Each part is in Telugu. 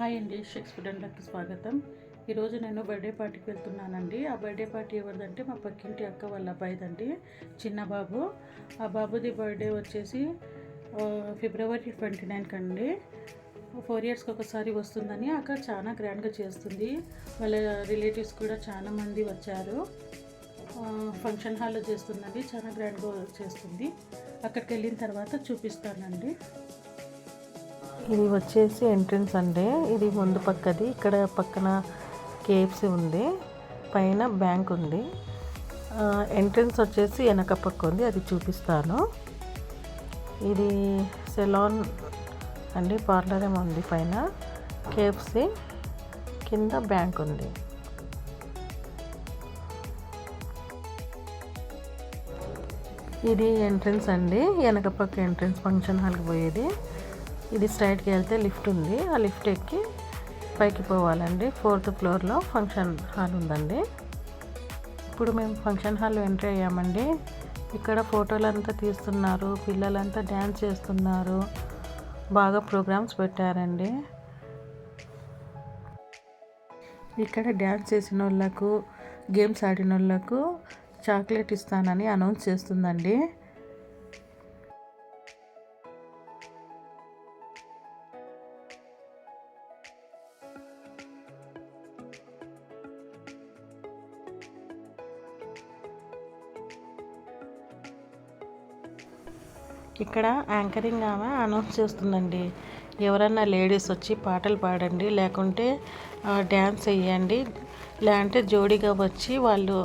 హాయ్ అండి షేక్స్ ఫుడ్ స్వాగతం. ఈరోజు నేను బర్త్డే పార్టీకి వెళ్తున్నానండి. ఆ బర్త్డే పార్టీ ఎవరిదంటే మా పక్కింటి అక్క వాళ్ళ అబ్బాయిదండి చిన్న బాబు. ఆ బాబుది బర్త్డే వచ్చేసి ఫిబ్రవరి ట్వంటీ నైన్కి అండి ఫోర్ ఇయర్స్కి ఒకసారి వస్తుందని అక్క చాలా గ్రాండ్గా చేస్తుంది. వాళ్ళ రిలేటివ్స్ కూడా చాలా మంది వచ్చారు. ఫంక్షన్ హాల్లో చేస్తుందండి చాలా గ్రాండ్గా చేస్తుంది. అక్కడికి వెళ్ళిన తర్వాత చూపిస్తానండి. ఇది వచ్చేసి ఎంట్రన్స్ అండి. ఇది ముందు పక్కది. ఇక్కడ పక్కన కేఎఫ్సి ఉంది. పైన బ్యాంక్ ఉంది. ఎంట్రన్స్ వచ్చేసి వెనక పక్క ఉంది. అది చూపిస్తాను. ఇది సెలాన్ అండి. పార్లర్ ఏమో ఉంది పైన. కేఎఫ్సి కింద బ్యాంక్ ఉంది. ఇది ఎంట్రన్స్ అండి. వెనక పక్క ఎంట్రన్స్ ఫంక్షన్ హాల్కి పోయేది. ఇది స్ట్రైట్కి వెళ్తే లిఫ్ట్ ఉంది. ఆ లిఫ్ట్ ఎక్కి పైకి పోవాలండి. ఫోర్త్ ఫ్లోర్లో ఫంక్షన్ హాల్ ఉందండి. ఇప్పుడు మేము ఫంక్షన్ హాల్లో ఎంట్రీ అయ్యామండి. ఇక్కడ ఫోటోలంతా తీస్తున్నారు. పిల్లలంతా డ్యాన్స్ చేస్తున్నారు. బాగా ప్రోగ్రామ్స్ పెట్టారండి. ఇక్కడ డ్యాన్స్ చేసిన వాళ్ళకు గేమ్స్ ఆడిన వాళ్ళకు చాక్లెట్ ఇస్తానని అనౌన్స్ చేస్తుందండి. ఇక్కడ యాంకరింగ్ ఆమె అనౌన్స్ చేస్తుందండి. ఎవరన్నా లేడీస్ వచ్చి పాటలు పాడండి లేకుంటే డ్యాన్స్ వేయండి లేదంటే జోడీగా వచ్చి వాళ్ళు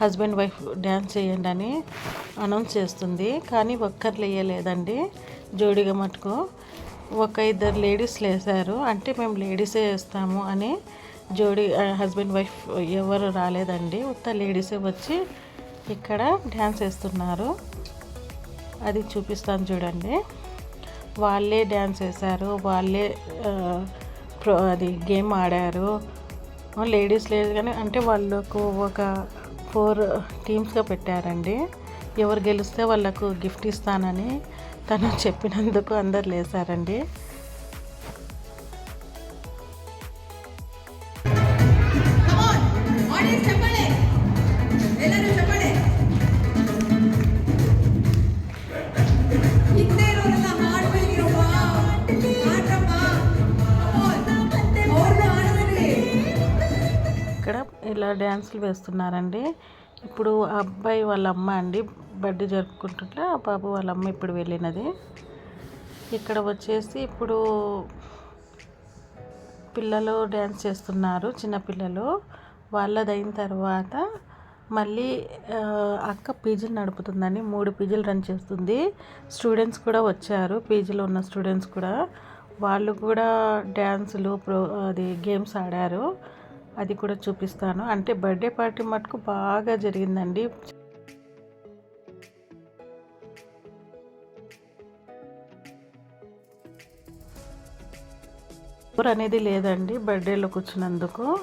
హస్బెండ్ వైఫ్ డ్యాన్స్ చేయండి అని అనౌన్స్ చేస్తుంది. కానీ ఒక్కరు లేయలేదండి జోడీగా మటుకు. ఒక ఇద్దరు లేడీస్ లేసారు అంటే మేము లేడీసే వేస్తాము అని జోడీ హస్బెండ్ వైఫ్ ఎవరు రాలేదండి. ఉత్త లేడీసే వచ్చి ఇక్కడ డ్యాన్స్ వేస్తున్నారు. అది చూపిస్తాను చూడండి. వాళ్ళే డ్యాన్స్ వేశారు వాళ్ళే ప్రో అది గేమ్ ఆడారు. లేడీస్ లేదు కానీ అంటే వాళ్ళకు ఒక ఫోర్ టీమ్స్గా పెట్టారండి. ఎవరు గెలిస్తే వాళ్ళకు గిఫ్ట్ ఇస్తానని తను చెప్పినందుకు అందరు లేసారండి. డ్యాన్సులు వేస్తున్నారండి. ఇప్పుడు ఆ అబ్బాయి వాళ్ళ అమ్మ అండి బర్త్డే జరుపుకుంటుంటే ఆ బాబు వాళ్ళ అమ్మ ఇప్పుడు వెళ్ళినది. ఇక్కడ వచ్చేసి ఇప్పుడు పిల్లలు డ్యాన్స్ చేస్తున్నారు చిన్నపిల్లలు వాళ్ళది అయిన తర్వాత మళ్ళీ అక్క పీజీలు నడుపుతుందని మూడు పీజీలు రన్ చేస్తుంది. స్టూడెంట్స్ కూడా వచ్చారు పీజీలో ఉన్న స్టూడెంట్స్ కూడా. వాళ్ళు కూడా డ్యాన్సులు ప్రో అది గేమ్స్ ఆడారు. అది కూడా చూపిస్తాను. అంటే బర్త్డే పార్టీ మటుకు బాగా జరిగిందండి. అనేది లేదండి బర్త్డేలో కూర్చున్నందుకు.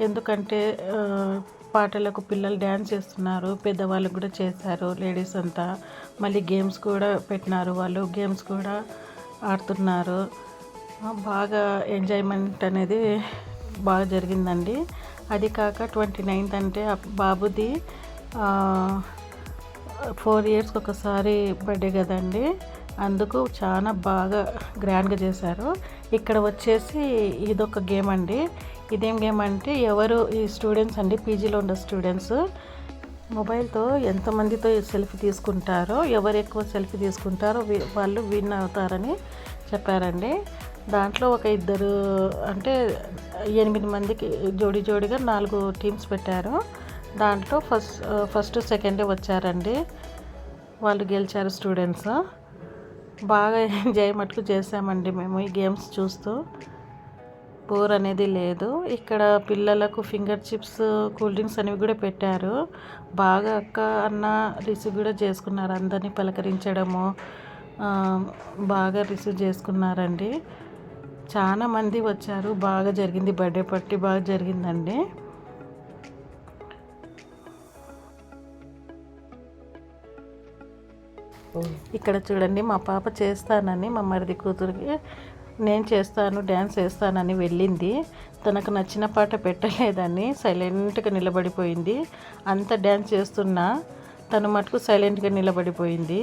ఎందుకంటే పాటలకు పిల్లలు డ్యాన్స్ చేస్తున్నారు పెద్దవాళ్ళు కూడా చేశారు లేడీస్ అంతా. మళ్ళీ గేమ్స్ కూడా పెట్టినారు వాళ్ళు గేమ్స్ కూడా ఆడుతున్నారు. బాగా ఎంజాయ్మెంట్ అనేది బాగా జరిగిందండి. అది కాక ట్వంటీ నైన్త్ అంటే బాబుది ఫోర్ ఇయర్స్కి ఒకసారి బర్త్డే కదండి. అందుకు చాలా బాగా గ్రాండ్గా చేశారు. ఇక్కడ వచ్చేసి ఇదొక గేమ్ అండి ఇదేం గేమ్ అంటే ఎవరు ఈ స్టూడెంట్స్ అండి పీజీలో ఉన్న స్టూడెంట్స్ మొబైల్తో ఎంతమందితో సెల్ఫీ తీసుకుంటారో ఎవరు ఎక్కువ సెల్ఫీ తీసుకుంటారో వాళ్ళు విన్ అవుతారని చెప్పారండి. దాంట్లో ఒక ఇద్దరు అంటే ఎనిమిది మందికి జోడి జోడిగా నాలుగు టీమ్స్ పెట్టారు. దాంట్లో ఫస్ట్ ఫస్ట్ సెకండే వచ్చారండి. వాళ్ళు గెలిచారు స్టూడెంట్స్. బాగా ఎంజాయ్ మటుకు చేసామండి మేము ఈ గేమ్స్ చూస్తూ. బోర్ అనేది లేదు. ఇక్కడ పిల్లలకు ఫింగర్ చిప్స్ కూల్ డ్రింక్స్ అనేవి కూడా పెట్టారు. బాగా అక్క అన్న రిసీవ్ కూడా చేసుకున్నారు. అందరినీ పలకరించడము బాగా రిసీవ్ చేసుకున్నారండి. చాలా మంది వచ్చారు. బాగా జరిగింది. బర్త్డే పార్టీ బాగా జరిగిందండి. ఇక్కడ చూడండి మా పాప చేస్తానని మా మరిది కూతురికి నేను చేస్తాను డ్యాన్స్ వేస్తానని వెళ్ళింది. తనకు నచ్చిన పాట పెట్టలేదని సైలెంట్గా నిలబడిపోయింది. అంత డ్యాన్స్ చేస్తున్నా తను మటుకు సైలెంట్గా నిలబడిపోయింది.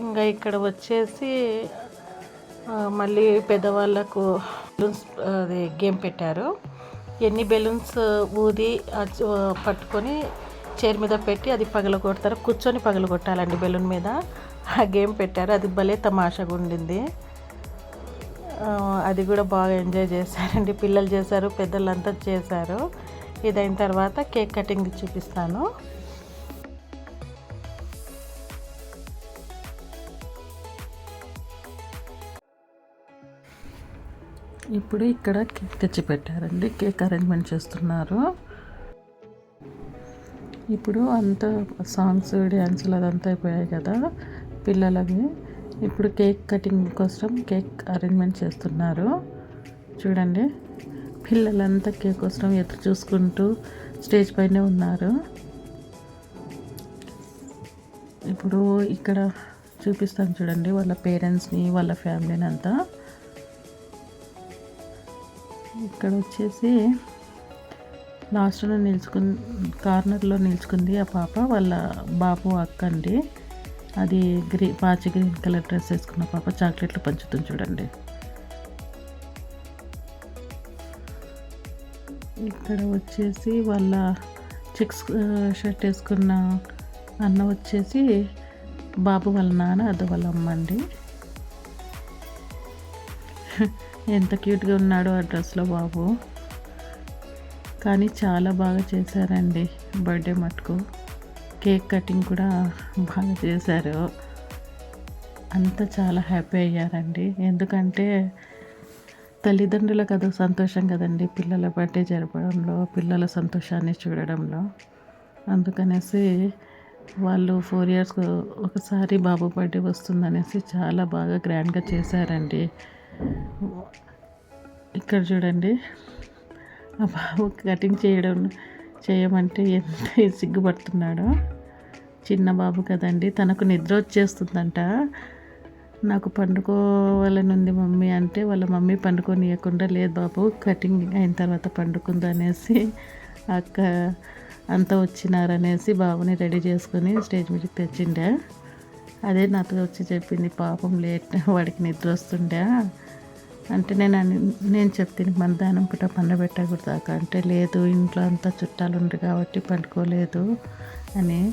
ఇంకా ఇక్కడ వచ్చేసి మళ్ళీ పెద్దవాళ్ళకు బెలూన్స్ అది గేమ్ పెట్టారు. ఎన్ని బెలూన్స్ ఊది పట్టుకొని చైర్ మీద పెట్టి అది పగలగొడతారు. కూర్చొని పగలగొట్టాలండి బెలూన్ మీద. ఆ గేమ్ పెట్టారు. అది భలే తమాషాగా ఉండింది. అది కూడా బాగా ఎంజాయ్ చేశారండి. పిల్లలు చేశారు పెద్దలంతా చేశారు. ఇదైన తర్వాత కేక్ కటింగ్ చూపిస్తాను. ఇప్పుడు ఇక్కడ కేక్ తెచ్చి పెట్టారండి కేక్ అరేంజ్మెంట్ చేస్తున్నారు. ఇప్పుడు అంతా సాంగ్స్ డ్యాన్సులు అదంతా అయిపోయాయి కదా పిల్లలవి. ఇప్పుడు కేక్ కటింగ్ కోసం కేక్ అరేంజ్మెంట్ చేస్తున్నారు. చూడండి. పిల్లలంతా కేక్ కోసం ఎదురు చూసుకుంటూ స్టేజ్ పైనే ఉన్నారు. ఇప్పుడు ఇక్కడ చూపిస్తాను చూడండి వాళ్ళ పేరెంట్స్ని వాళ్ళ ఫ్యామిలీని అంతా. ఇక్కడ వచ్చేసి లాస్ట్లో నిల్చుకు కార్నర్లో నిల్చుకుంది ఆ పాప వాళ్ళ బాబు అక్క అండి. అది గ్రీ పాచి గ్రీన్ కలర్ డ్రెస్ వేసుకున్న పాప చాక్లెట్లు పంచుతుంది చూడండి. ఇక్కడ వచ్చేసి వాళ్ళ చెక్స్ షర్ట్ వేసుకున్న అన్న వచ్చేసి బాబు వాళ్ళ నాన్న అది వాళ్ళ అమ్మ అండి. ఎంత క్యూట్గా ఉన్నాడో ఆ డ్రెస్లో బాబు. కానీ చాలా బాగా చేశారండి బర్త్డే మటుకు. కేక్ కటింగ్ కూడా బాగా చేశారు. అంతా చాలా హ్యాపీ అయ్యారండి. ఎందుకంటే తల్లిదండ్రులకు అదొక సంతోషం కదండి పిల్లల బర్త్డే జరపడంలో పిల్లల సంతోషాన్ని చూడడంలో. అందుకనేసి వాళ్ళు ఫోర్ ఇయర్స్ ఒకసారి బాబు బర్త్డే వస్తుందనేసి చాలా బాగా గ్రాండ్గా చేశారండి. ఇక్కడ చూడండి. ఆ బాబు కటింగ్ చేయడం చేయమంటే ఎంత సిగ్గుపడుతున్నాడో. చిన్న బాబు కదండి తనకు నిద్ర వచ్చేస్తుందంట. నాకు పండుకోవాలని ఉంది మమ్మీ అంటే వాళ్ళ మమ్మీ పండుకోనియకుండా లేదు బాబు కటింగ్ అయిన తర్వాత పండుకుందా అనేసి అక్క అంతా వచ్చినారనేసి బాబుని రెడీ చేసుకొని స్టేజ్ మీదకి తెచ్చిండే అదే నాతో వచ్చి చెప్పింది పాపం లేట్ వాడికి నిద్ర వస్తుండే అంటే నేను అని- నేను చెప్తాను మధ్యాహ్నం పూట పండబెట్టకూడదు అక్క. అంటే లేదు ఇంట్లో అంతా చుట్టాలు ఉండరు కాబట్టి పండుకోలేదు అని.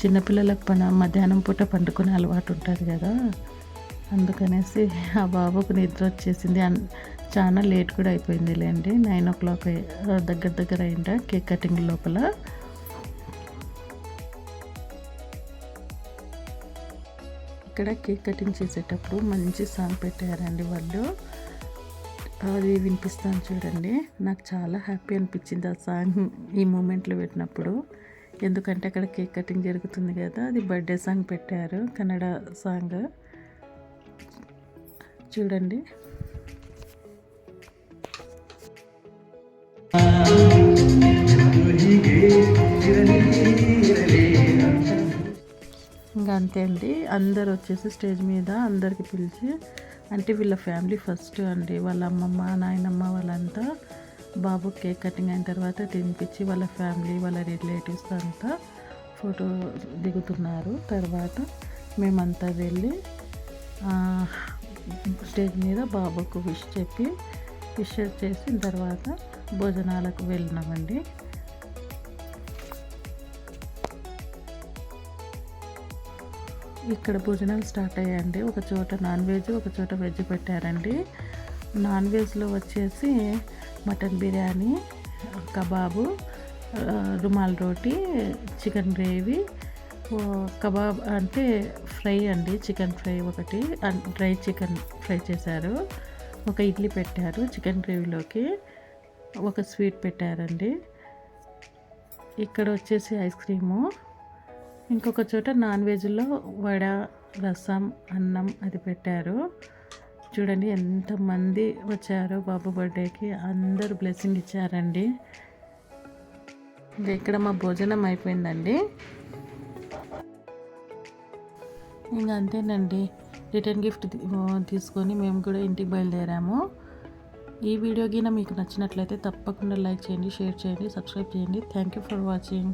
చిన్నపిల్లలకు పన మధ్యాహ్నం పూట పండుకునే అలవాటు ఉంటుంది కదా. అందుకనేసి ఆ బాబుకు నిద్ర వచ్చేసింది. అన్- చాలా లేట్ కూడా అయిపోయింది లేండి నైన్ ఓ క్లాక్ దగ్గర దగ్గర అయిందా కేక్ కటింగ్ లోపల? ఇక్కడ కేక్ కటింగ్ చేసేటప్పుడు మంచి సాంగ్ పెట్టారండి వాళ్ళు. అది వినిపిస్తాను చూడండి. నాకు చాలా హ్యాపీ అనిపించింది ఆ సాంగ్ ఈ మూమెంట్లో పెట్టినప్పుడు. ఎందుకంటే అక్కడ కేక్ కటింగ్ జరుగుతుంది కదా అది బర్త్డే సాంగ్ పెట్టారు కన్నడ సాంగ్. చూడండి. అంతే అండి. అందరు వచ్చేసి స్టేజ్ మీద అందరికి పిలిచి అంటే వీళ్ళ ఫ్యామిలీ ఫస్ట్ అండి. వాళ్ళ అమ్మమ్మ నాయనమ్మ వాళ్ళంతా బాబు కేక్ కటింగ్ అయిన తర్వాత తినిపించి వాళ్ళ ఫ్యామిలీ వాళ్ళ రిలేటివ్స్ అంతా ఫోటో దిగుతున్నారు. తర్వాత మేమంతా వెళ్ళి స్టేజ్ మీద బాబుకు విష్ చెప్పి విష్ చేసిన తర్వాత భోజనాలకు వెళ్ళినామండి. ఇక్కడ భోజనాలు స్టార్ట్ అయ్యాయండి. ఒక చోట నాన్ వెజ్ ఒక చోట వెజ్ పెట్టారండి. నాన్ వెజ్లో వచ్చేసి mutton biryani kebab rumal roti chicken gravy kebab అంటే ఫ్రై అండి. చికెన్ ఫ్రై ఒకటి డ్రై చికెన్ ఫ్రై చేశారు. ఒక ఇడ్లీ పెట్టారు చికెన్ గ్రేవీలోకి. ఒక స్వీట్ పెట్టారండి. ఇక్కడ వచ్చేసి ఐస్ క్రీము. ఇంకొక చోట నాన్ వెజ్లో వడ రసం అన్నం అది పెట్టారు. చూడండి ఎంతమంది వచ్చారో బాబు బర్త్డేకి. అందరూ బ్లెస్సింగ్ ఇచ్చారండి. ఇక్కడ మా భోజనం అయిపోయిందండి. ఇంకా అంతేనండి. రిటర్న్ గిఫ్ట్ తీసుకొని మేము కూడా ఇంటికి బయలుదేరాము. ఈ వీడియో గిన మీకు నచ్చినట్లయితే తప్పకుండా లైక్ చేయండి షేర్ చేయండి సబ్స్క్రైబ్ చేయండి. Thank you for watching.